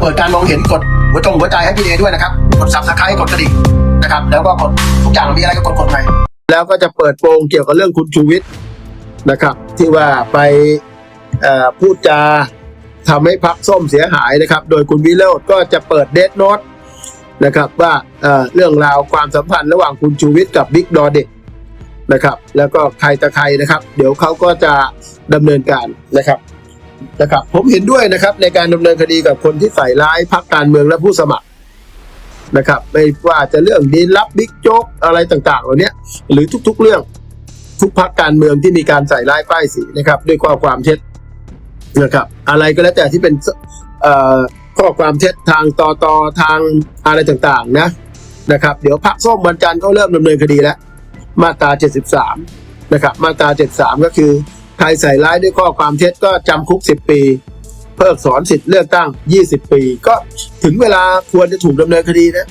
เปิดการมองเห็นกดหัวจงหัวใจให้พี่เอด้วยนะครับ กดซับสไครต์กดกระดิ่งนะครับ แล้วก็กดทุกอย่างมีอะไรก็กดกดไปแล้วก็จะเปิดโปงเกี่ยวกับเรื่องคุณชูวิทย์นะครับ ที่ว่าไปพูดจาทำให้พักส้มเสียหายนะครับ โดยคุณวิโรธก็จะเปิดเดทโน e นะครับว่าเรื่องราวความสัมพันธ์ระหว่างคุณชูวิทย์กับบิ๊กดอเด็กนะครับ แล้วก็ใครตะใครนะครับ เดี๋ยวเขาก็จะดำเนินการนะครับ นะครับผมเห็นด้วยนะครับในการดำเนินคดีกับคนที่ใส่ร้ายพรรคการเมืองและผู้สมัครนะครับไม่ว่าจะเรื่องดีลับบิ๊กโจ๊กอะไรต่างๆเหล่านี้หรือทุกๆเรื่องทุกพรรคการเมืองที่มีการใส่ร้ายป้ายสีนะครับ ด้วยข้อความเท็จนะครับ อะไรก็แล้วแต่ที่เป็นข้อความเท็จทางตอตอทางอะไรต่างๆนะนะครับ เดี๋ยวพักส้มวันจันทร์เขาเริ่มดำเนินคดีแล้ว มาตรา 73 นะครับ มาตรา 73 ก็คือ ใครใส่ร้ายด้วยข้อความเท็จก็จำคุก 10 ปี เพิกถอนสิทธิ์เลือกตั้ง 20 ปี ก็ถึงเวลาควรจะถูกดำเนินคดีนะ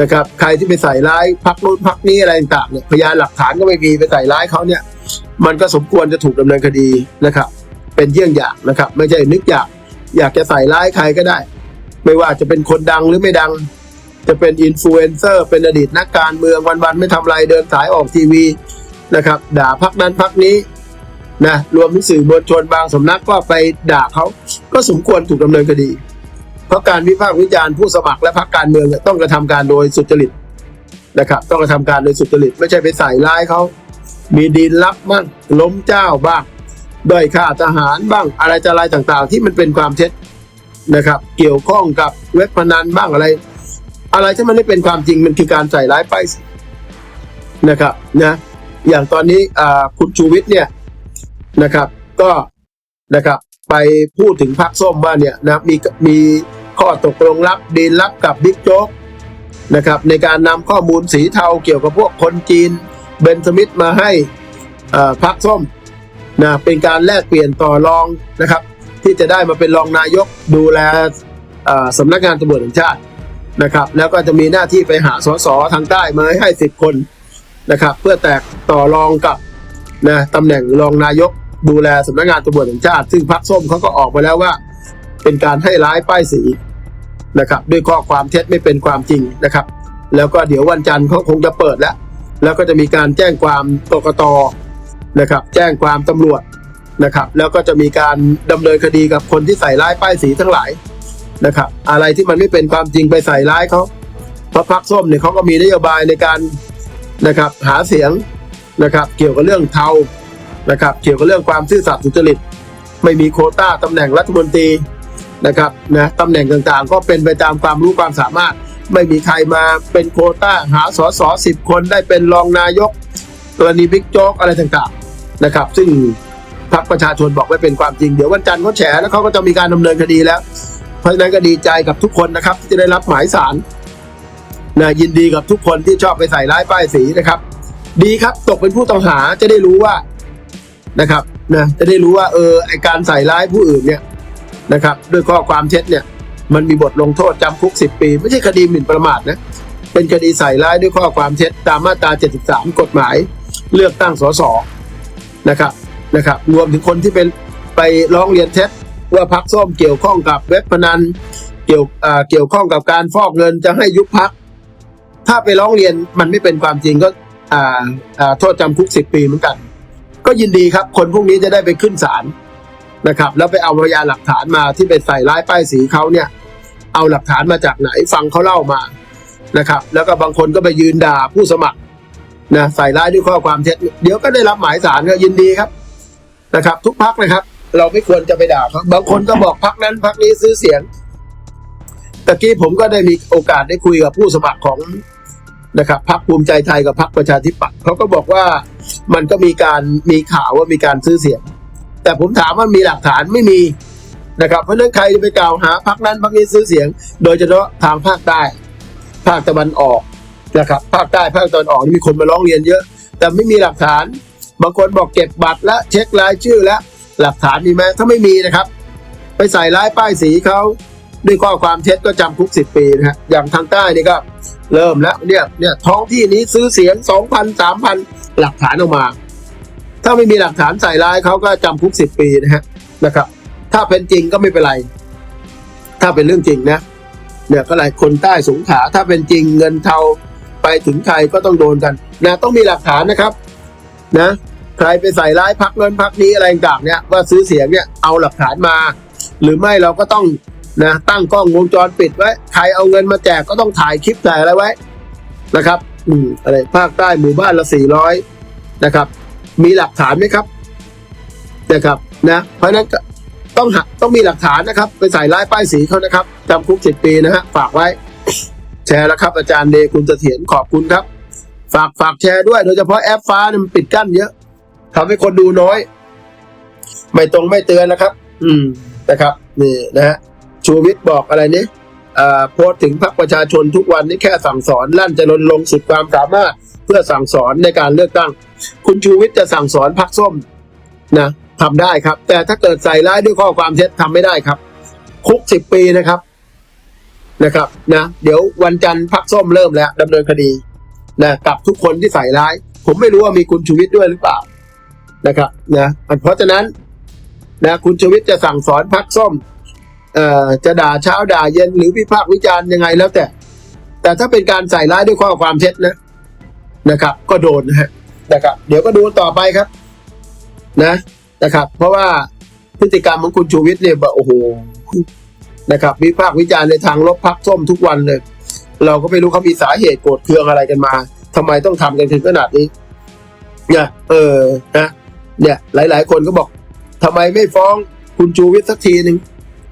นะครับใครที่ไปใส่ร้ายพักนู้นพักนี้อะไรต่างเนี่ยพยานหลักฐานก็ไม่มีไปใส่ร้ายเขาเนี่ย มันก็สมควรจะถูกดำเนินคดีนะครับ เป็นเยี่ยงอย่างนะครับ ไม่ใช่นึกอยากอยากจะใส่ร้ายใครก็ได้ ไม่ว่าจะเป็นคนดังหรือไม่ดัง จะเป็นอินฟลูเอนเซอร์เป็นอดีตนักการเมืองวันๆไม่ทำไรเดินสายออกทีวีนะครับ ด่าพักนั้นพักนี้ นะรวมถึงสื่อมวลชนบางสำนักก็ไปด่าเขาก็สมควรถูกดำเนินคดี เพราะการวิพากษ์วิจารณ์ผู้สมัครและพรรคการเมืองต้องกระทำการโดยสุจริตนะครับ ต้องกระทำการโดยสุจริต ไม่ใช่ไปใส่ร้ายเขามีดีลลับบ้างล้มเจ้าบ้างด้อยค่าทหารบ้างอะไรจะอะไรต่างๆ ที่มันเป็นความเท็จนะครับ เกี่ยวข้องกับเว็บพนันบ้างอะไร อะไรที่มันไม่เป็นความจริงมันคือการใส่ร้ายไปนะครับนะอย่างตอนนี้คุณชูวิทย์เนี่ย นะครับ ก็นะครับ ไปพูดถึงพรรคส้มว่าเนี่ยนะมีมีข้อตกลงรับดีลลับกับบิ๊กโจ๊กนะครับ ในการนำข้อมูลสีเทาเกี่ยวกับพวกคนจีนเบนสมิธมาให้อ่าพรรคส้มนะเป็นการแลกเปลี่ยนต่อรองนะครับ ที่จะได้มาเป็นรองนายกดูแลอ่อสำนักงานตำรวจแห่งชาตินะครับ แล้วก็จะมีหน้าที่ไปหาสสทางใต้มาให้สิบคนนะครับ เพื่อแตกต่อรองกับนะตำแหน่งรองนายก ดูแลสำนักงานตำรวจแห่งชาติ ซึ่งพรรคส้มเขาก็ออกมาแล้วว่า เป็นการให้ร้ายป้ายสีนะครับ ด้วยข้อความเท็จไม่เป็นความจริงนะครับ แล้วก็เดี๋ยววันจันทร์เขาคงจะเปิดแล้ว แล้วก็จะมีการแจ้งความกกตนะครับ แจ้งความตำรวจนะครับ แล้วก็จะมีการดำเนินคดีกับคนที่ใส่ร้ายป้ายสีทั้งหลายนะครับ อะไรที่มันไม่เป็นความจริงไปใส่ร้ายเขาเพราะพรรคส้มเนี่ยเขาก็มีนโยบายในการนะครับหาเสียงนะครับ เกี่ยวกับเรื่องเทา นะครับเกี่ยวกับเรื่องความซื่อสัตย์สุจริต ไม่มีโคต้าตำแหน่งรัฐมนตรีนะครับนะตำแหน่งต่างๆ ก็เป็นไปตามความรู้ความสามารถ ไม่มีใครมาเป็นโคต้าหาสอสอสิบคนได้เป็นรองนายกกรณีบิ๊กโจ๊กอะไรต่างๆนะครับ ซึ่งพรรคประชาชนบอกไม่เป็นความจริง เดี๋ยววันจันทร์เขาแฉแล้วเขาก็จะมีการดำเนินคดีแล้ว เพราะฉะนั้นก็ดีใจกับทุกคนนะครับที่จะได้รับหมายสารนะยินดีกับทุกคนที่ชอบไปใส่ร้ายป้ายสีนะครับ ดีครับตกเป็นผู้ต้องหาจะได้รู้ว่า นะครับนะจะได้รู้ว่าเออไอการใส่ร้ายผู้อื่นเนี่ยนะครับด้วยข้อความเท็จเนี่ยมันมีบทลงโทษจำคุกสิบปี ไม่ใช่คดีหมิ่นประมาทนะเป็นคดีใส่ร้ายด้วยข้อความเท็จตามมาตรา 73 กฎหมาย เลือกตั้งสสนะครับนะครับรวมถึงคนที่เป็นไปร้องเรียนเท็จว่าพักส้มเกี่ยวข้องกับเว็บพนันเกี่ยวอ่าเกี่ยวข้องกับการฟอกเงินจะให้ยุบพัก ถ้าไปร้องเรียนมันไม่เป็นความจริงก็อ่าอ่าโทษจำคุกสิบปีเหมือนกัน ก็ยินดีครับ คนพวกนี้จะได้ไปขึ้นศาลนะครับ แล้วไปเอาพยานหลักฐานมาที่ไปใส่ร้ายป้ายสีเขาเนี่ย เอาหลักฐานมาจากไหนฟังเขาเล่ามานะครับ แล้วก็บางคนก็ไปยืนด่าผู้สมัครนะใส่ร้ายด้วยข้อความเท็จเดี๋ยวก็ได้รับหมายสารก็ยินดีครับนะครับ ทุกพักนะครับ เราไม่ควรจะไปด่าเขาบางคนก็บอกพักนั้นพักนี้ซื้อเสียงตะกี้ผมก็ได้มีโอกาสได้คุยกับผู้สมัครของ นะครับพักภูมิใจไทยกับพักประชาธิปัตย์เขาก็บอกว่ามันก็มีการมีข่าวว่ามีการซื้อเสียง แต่ผมถามว่ามีหลักฐานไม่มีนะครับเพราะนั้นใครจะไปกล่าวหาพักนั้นพักนี้ซื้อเสียง โดยเฉพาะทางภาคใต้ ภาคตะวันออกนะครับภาคใต้ภาคตะวันออกนี่มีคนมาร้องเรียนเยอะ แต่ไม่มีหลักฐาน บางคนบอกเก็บบัตรแล้วเช็ครายชื่อแล้วหลักฐานมีไหมถ้าไม่มีนะครับ ไปใส่ร้ายป้ายสีเขาด้วยข้อความเท็จก็จำคุกสิบปีนะฮะอย่างทางใต้นี่ก็ เริ่มแล้วเนี่ยเนี่ยท้องที่นี้ซื้อเสียงสองพันสามพันหลักฐานออกมา ถ้าไม่มีหลักฐานใส่ร้ายเขาก็จำคุกสิบปีนะฮะนะครับ ถ้าเป็นจริงก็ไม่เป็นไร ถ้าเป็นเรื่องจริงนะเนี่ยก็หลายคนใต้สงขาถ้าเป็นจริงเงินเทาไปถึงใครก็ต้องโดนกันนะต้องมีหลักฐานนะครับ นะใครไปใส่ร้ายพักเงินพักนี้อะไรต่างเนี่ยว่าซื้อเสียงเนี่ยเอาหลักฐานมา หรือไม่เราก็ต้อง นะตั้งกล้องวงจรปิดไว้ ใครเอาเงินมาแจกก็ต้องถ่ายคลิปถ่ายอะไรไว้นะครับ อืมอะไรภาคใต้หมู่บ้านละสี่ร้อยนะครับ มีหลักฐานไหมครับนะครับนะ เพราะนั้นต้องหักต้องมีหลักฐานนะครับ ไปใส่ร้ายป้ายสีเขานะครับจำคุกสิบปีนะฮะฝากไว้ แชร์แล้วครับ อาจารย์เดคุณเสถียรขอบคุณครับ ฝากฝากแชร์ด้วยโดยเฉพาะแอปฟ้าเนี่ยมันปิดกั้นเยอะทำให้คนดูน้อย ไม่ตรงไม่เตือนนะครับ อืมนะครับ นี่นะฮะ ชูวิทย์บอกอะไรนี่อ่าโพสถึงพรรคประชาชนทุกวันนี่แค่สั่งสอนลั่นจะลนลงสุดความสามารถเพื่อสั่งสอนในการเลือกตั้ง คุณชูวิทย์จะสั่งสอนพรรคส้มนะทำได้ครับ แต่ถ้าเกิดใส่ร้ายด้วยข้อความเท็จทำไม่ได้ครับ คุกสิบปีนะครับนะครับนะเดี๋ยววันจันทร์พรรคส้มเริ่มแล้วดำเนินคดีนะกับทุกคนที่ใส่ร้าย ผมไม่รู้ว่ามีคุณชูวิทย์ด้วยหรือเปล่านะครับนะเพราะฉะนั้นนะคุณชูวิทย์จะสั่งสอนพักส้ม จะด่าเช้าด่าเย็นหรือวิพากษ์วิจารณ์ยังไงแล้วแต่ แต่ถ้าเป็นการใส่ร้ายด้วยข้อความเท็จนะนะครับ ก็โดนนะฮะนะครับเดี๋ยวก็ดูต่อไปครับ นะนะครับ เพราะว่าพฤติกรรมของคุณชูวิทย์เนี่ยแบบโอ้โหนะครับวิพากษ์วิจารณ์ในทางลบพักส้มทุกวันเลย เราก็ไม่รู้เขามีสาเหตุโกรธเคืองอะไรกันมาทำไมต้องทำกันถึงขนาดนี้เนี่ยเออนะเนี่ย หลาย ๆ คนก็บอกทำไมไม่ฟ้องคุณชูวิทย์สักทีหนึ่ง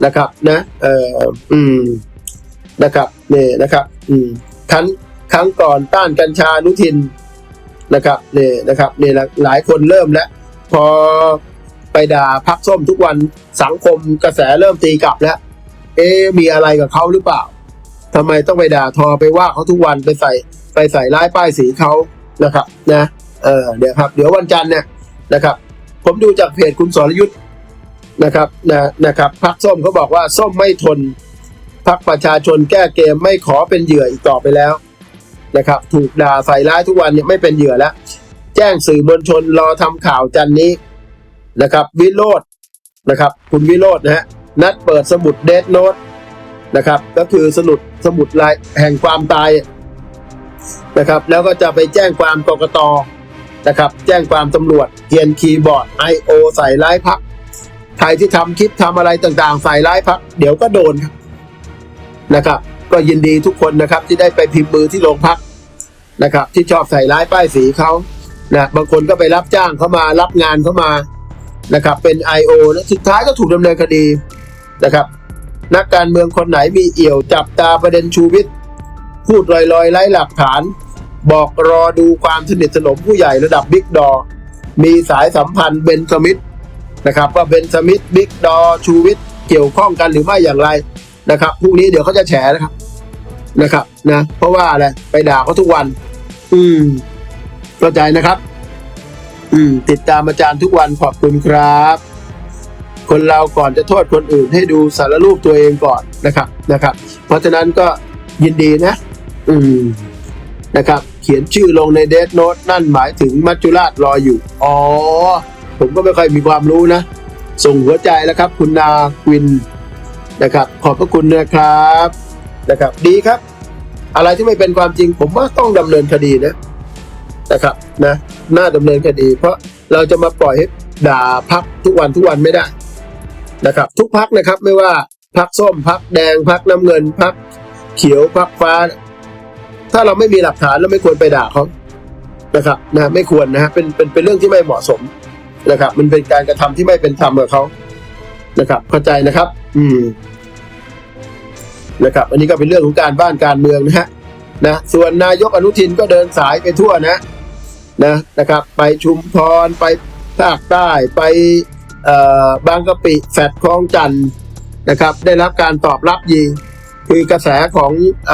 นะครับนะเอ่ออืมนะครับเนี่ยนะครับอืมครั้งครั้งก่อนต้านกัญชานุทินนะครับเนี่ยนะครับเนี่ยหลายคนเริ่มแล้ว พอไปด่าพักส้มทุกวันสังคมกระแสเริ่มตีกลับแล้ว เอ๊มีอะไรกับเขาหรือเปล่าทำไมต้องไปด่าทอไปว่าเขาทุกวันไปใส่ไปใส่ร้ายป้ายสีเขานะครับนะเออเดี๋ยวครับ เดี๋ยววันจันทร์เนี่ยนะครับ ผมดูจากเพจคุณสรยุทธ์ นะครับนะนะครับพักส้มเขาบอกว่าส้มไม่ทนพักประชาชนแก้เกมไม่ขอเป็นเหยื่ออีกต่อไปแล้วนะครับ ถูกด่าใส่ร้ายทุกวันเนี่ยไม่เป็นเหยื่อแล้ว แจ้งสื่อมวลชนรอทำข่าวจันนี้นะครับ วิโรจน์นะครับ คุณวิโรจน์นะฮะนัดเปิดสมุดเดทโนตนะครับ ก็คือสมุดสมุดลายแห่งความตายนะครับ แล้วก็จะไปแจ้งความกกตนะครับ แจ้งความตำรวจเทียนคีย์บอร์ด I.O. ใส่ร้ายพัก ใครที่ทำคลิปทำอะไรต่างๆใส่ร้ายพัก เดี๋ยวก็โดนนะครับ ก็ยินดีทุกคนนะครับ ที่ได้ไปพิมพ์มือที่โรงพักนะครับ ที่ชอบใส่ร้ายป้ายสีเขานะบางคนก็ไปรับจ้างเขามารับงานเขามานะครับ เป็น I.O. แล้วสุดท้ายก็ถูกดำเนินคดีนะครับ นักการเมืองคนไหนมีเอี่ยวจับตาประเด็นชูวิทย์พูดลอยๆไร้หลักฐาน บอกรอดูความสนิทสนมผู้ใหญ่ระดับบิ๊กดอ มีสายสัมพันธ์เบนสมิธ นะครับว่าเบนสมิธบิ๊กดอชูวิทย์เกี่ยวข้องกันหรือไม่อย่างไรนะครับพรุ่งนี้เดี๋ยวเขาจะแฉนะครับนะครับนะเพราะว่าอะไรไปด่าเขาทุกวัน อืมเข้าใจนะครับ อืม ติดตามอาจารย์ทุกวันขอบคุณครับ คนเราก่อนจะโทษคนอื่น ให้ดูสารรูปตัวเองก่อนนะครับนะครับ เพราะฉะนั้นก็ยินดีนะ อืมนะครับ เขียนชื่อลงในเดทโน t นั่นหมายถึงมัจจุราชรออยู่ อ๋อ ผมก็ไม่ค่อยมีความรู้นะ ส่งหัวใจแล้วครับ คุณนาวินนะครับ ขอบพระคุณนะครับนะครับ ดีครับ อะไรที่ไม่เป็นความจริง ผมว่าต้องดำเนินคดีนะนะครับนะน่าดำเนินคดี เพราะเราจะมาปล่อยให้ด่าพักทุกวันทุกวันไม่ได้นะครับ ทุกพักนะครับไม่ว่าพักส้มพักแดงพักน้ำเงินพักเขียวพักฟ้า ถ้าเราไม่มีหลักฐานเราไม่ควรไปด่าเขานะครับนะไม่ควรนะฮะเป็นเป็นเป็นเรื่องที่ไม่เหมาะสม นะครับ มันเป็นการกระทำที่ไม่เป็นธรรมกับเขานะครับ เข้าใจนะครับ อืมนะครับ อันนี้ก็เป็นเรื่องของการบ้านการเมืองนะฮะนะส่วนนายกอนุทินก็เดินสายไปทั่วนะนะนะครับ ไปชุมพรไปภาคใต้ไปบางกะปิแฟดคลองจันทน์นะครับ ได้รับการตอบรับดีคือกระแสของอ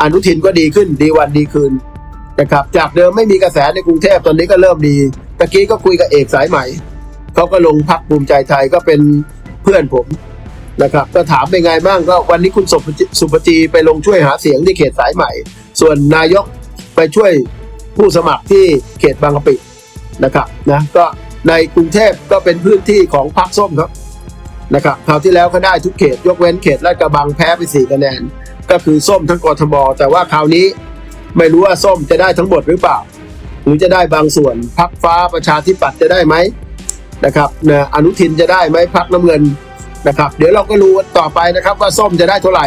อนุทินก็ดีขึ้นดีวันดีคืนนะครับ จากเดิมไม่มีกระแสในกรุงเทพตอนนี้ก็เริ่มดี ตะกี้ก็คุยกับเอกสายใหม่เขาก็ลงพักภูมิใจไทยก็เป็นเพื่อนผมนะครับก็ถามเป็นไงบ้างก็วันนี้คุณสุปจิสุปจีไปลงช่วยหาเสียงที่เขตสายใหม่ ส่วนนายกไปช่วยผู้สมัครที่เขตบางกะปินะครับนะก็ในกรุงเทพก็เป็นพื้นที่ของพรรคส้มครับนะครับคราวที่แล้วเขาได้ทุกเขตยกเว้นเขตลาดกระบังแพ้ไปสี่คะแนน ก็คือส้มทั้งกทมแต่ว่าคราวนี้ไม่รู้ว่าส้มจะได้ทั้งหมดหรือเปล่า หรือจะได้บางส่วนพักฟ้าประชาธิปัตย์จะได้ไหมนะครับนะอนุทินจะได้ไหมพักน้ำเงินนะครับ เดี๋ยวเราก็รู้ต่อไปนะครับว่าส้มจะได้เท่าไหร่